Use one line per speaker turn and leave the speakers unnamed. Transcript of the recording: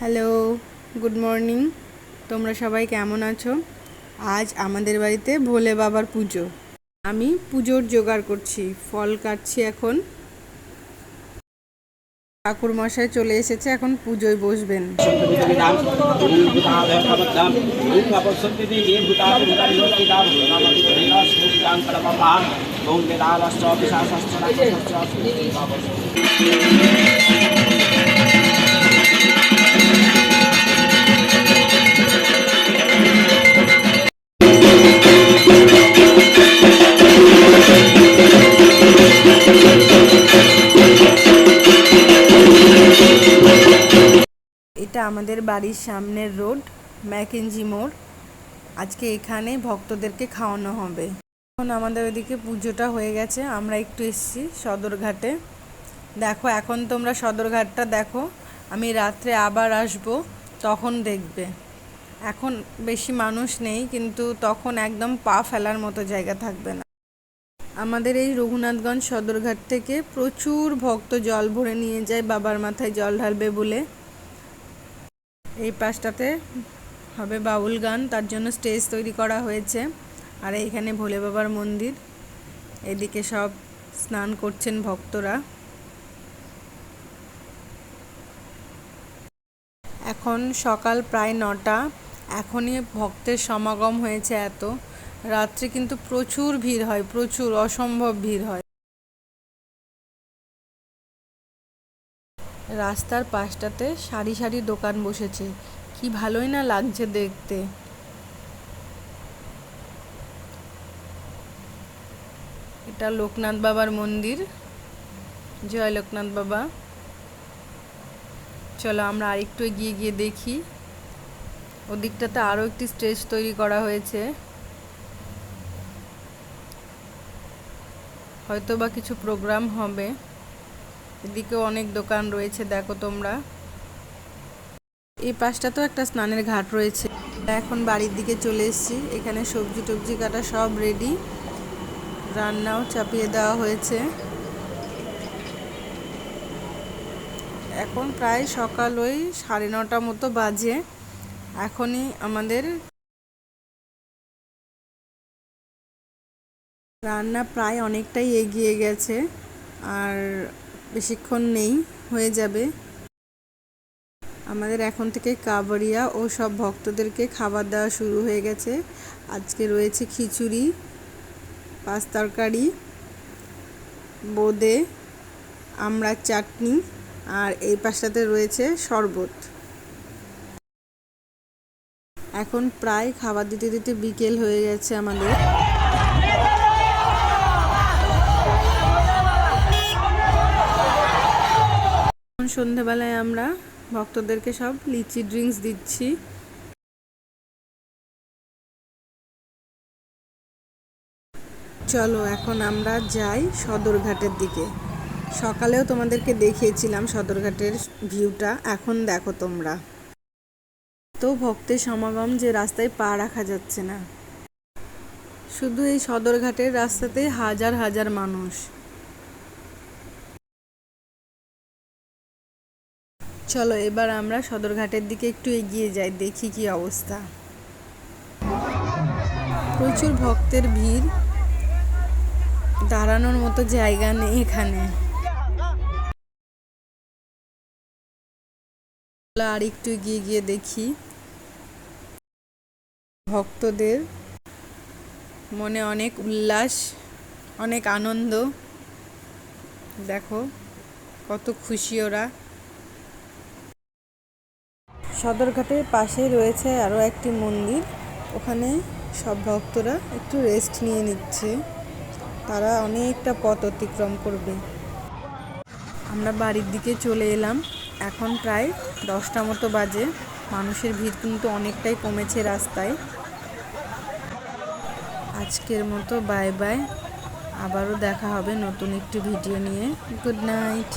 Hello, good morning. তোমরা সবাই কেমন আছো? আজ আমাদের বাড়িতে ভোলে বাবার পুজো। আমি পুজোর জোগাড় করছি, ফল কাটছি এখন। ঠাকুর মশাই চলে এসেছে, এখন পুজোয় বসবেন। এটা আমাদের বাড়ির সামনের রোড ম্যাকেঞ্জি মোড়। আজকে এখানে ভক্তদেরকে খাওয়ানো হবে। এখন আমাদের ওইদিকে পুজোটা হয়ে গেছে, আমরা একটু এসেছি সদরঘাটে। দেখো, এখন তোমরা সদরঘাটটা দেখো, আমি রাত্রে আবার আসব, তখন দেখবে। এখন বেশি মানুষ নেই, কিন্তু তখন একদম পা ফেলার মতো জায়গা থাকবে না। আমাদের এই রঘুনাথগঞ্জ সদরঘাট থেকে প্রচুর ভক্ত জল ভরে নিয়ে যায়, বাবার মাথায় জল ঢালবে বলে। এই পাশটাতে হবে বাউল গান, তার জন্য স্টেজ তৈরি করা হয়েছে। আর এইখানে ভোলে বাবার মন্দির, এদিকে সব স্নান করছেন ভক্তরা। এখন সকাল প্রায় নটা, এখনই ভক্তের সমাগম হয়েছে এত। রাত্রে কিন্তু প্রচুর ভিড় হয়, প্রচুর, অসম্ভব ভিড় হয়। রাস্তার পাশটাতে সারি সারি দোকান বসেছে। কি ভালোই না লাগছে দেখতে। এটা লোকনাথ বাবার মন্দির। জয় লোকনাথ বাবা। চলো আমরা আরেকটু এগিয়ে গিয়ে দেখি। ওদিকটাতে আরও একটি স্টেজ তৈরি করা হয়েছে। হয়তো বা কিছু প্রোগ্রাম হবে। এদিকেও অনেক দোকান রয়েছে, দেখো তোমরা। এই পাশটাতেও একটা স্নানের ঘাট রয়েছে। এখন বাড়ির দিকে চলে এসেছি। এখানে সবজি টবজি কাটা সব রেডি রান্নাও চাপিয়ে দেওয়া হয়েছে। এখন প্রায় সকাল ওই সাড়ে নটা মতো বাজে। এখনই আমাদের রান্না প্রায় অনেকটাই এগিয়ে গেছে। আর বেশিক্ষণ নেই, হয়ে যাবে। আমাদের এখন থেকে কাবারিয়া ও সব ভক্তদেরকে খাবার দেওয়া শুরু হয়ে গেছে। আজকে রয়েছে খিচুড়ি, পাঁচ তরকারি, বোঁদে আমড়ার চাটনি আর এই পাশটাতে রয়েছে শরবত। এখন প্রায় খাবার দিতে দিতে বিকেল হয়ে গেছে আমাদের। এখন সন্ধেবেলায় আমরা ভক্তদেরকে সব লিচি ড্রিঙ্কস দিচ্ছি। চলো, এখন আমরা যাই সদরঘাটের দিকে। সকালেও তোমাদেরকে দেখিয়েছিলাম সদরঘাটের ভিউটা, এখন দেখো তোমরা। তো ভক্তের সমাগম যে রাস্তায় পা রাখা যাচ্ছে না। শুধু এই সদরঘাটের রাস্তাতে হাজার হাজার মানুষ। চলো এবার আমরা সদরঘাটের দিকে একটু এগিয়ে যাই, দেখি কি অবস্থা। প্রচুর ভক্তের ভিড়। দাঁড়ানোর মতো জায়গা নেই এখানে। আর একটু এগিয়ে গিয়ে দেখি ভক্তদের। মনে অনেক উল্লাস, অনেক আনন্দ। দেখো, কত খুশি ওরা। সদরঘাটের পাশে রয়েছে আরও একটি মন্দির। ওখানে সব ভক্তরা একটু রেস্ট নিয়ে নিচ্ছে। তারা অনেকটা পথ অতিক্রম করবে। আমরা বাড়ির দিকে চলে এলাম। এখন প্রায় দশটা মতো বাজে। মানুষের ভিড় কিন্তু অনেকটাই কমেছে রাস্তায়। আজকের মতো বাই বাই আবারও দেখা হবে নতুন একটি ভিডিও নিয়ে। Good night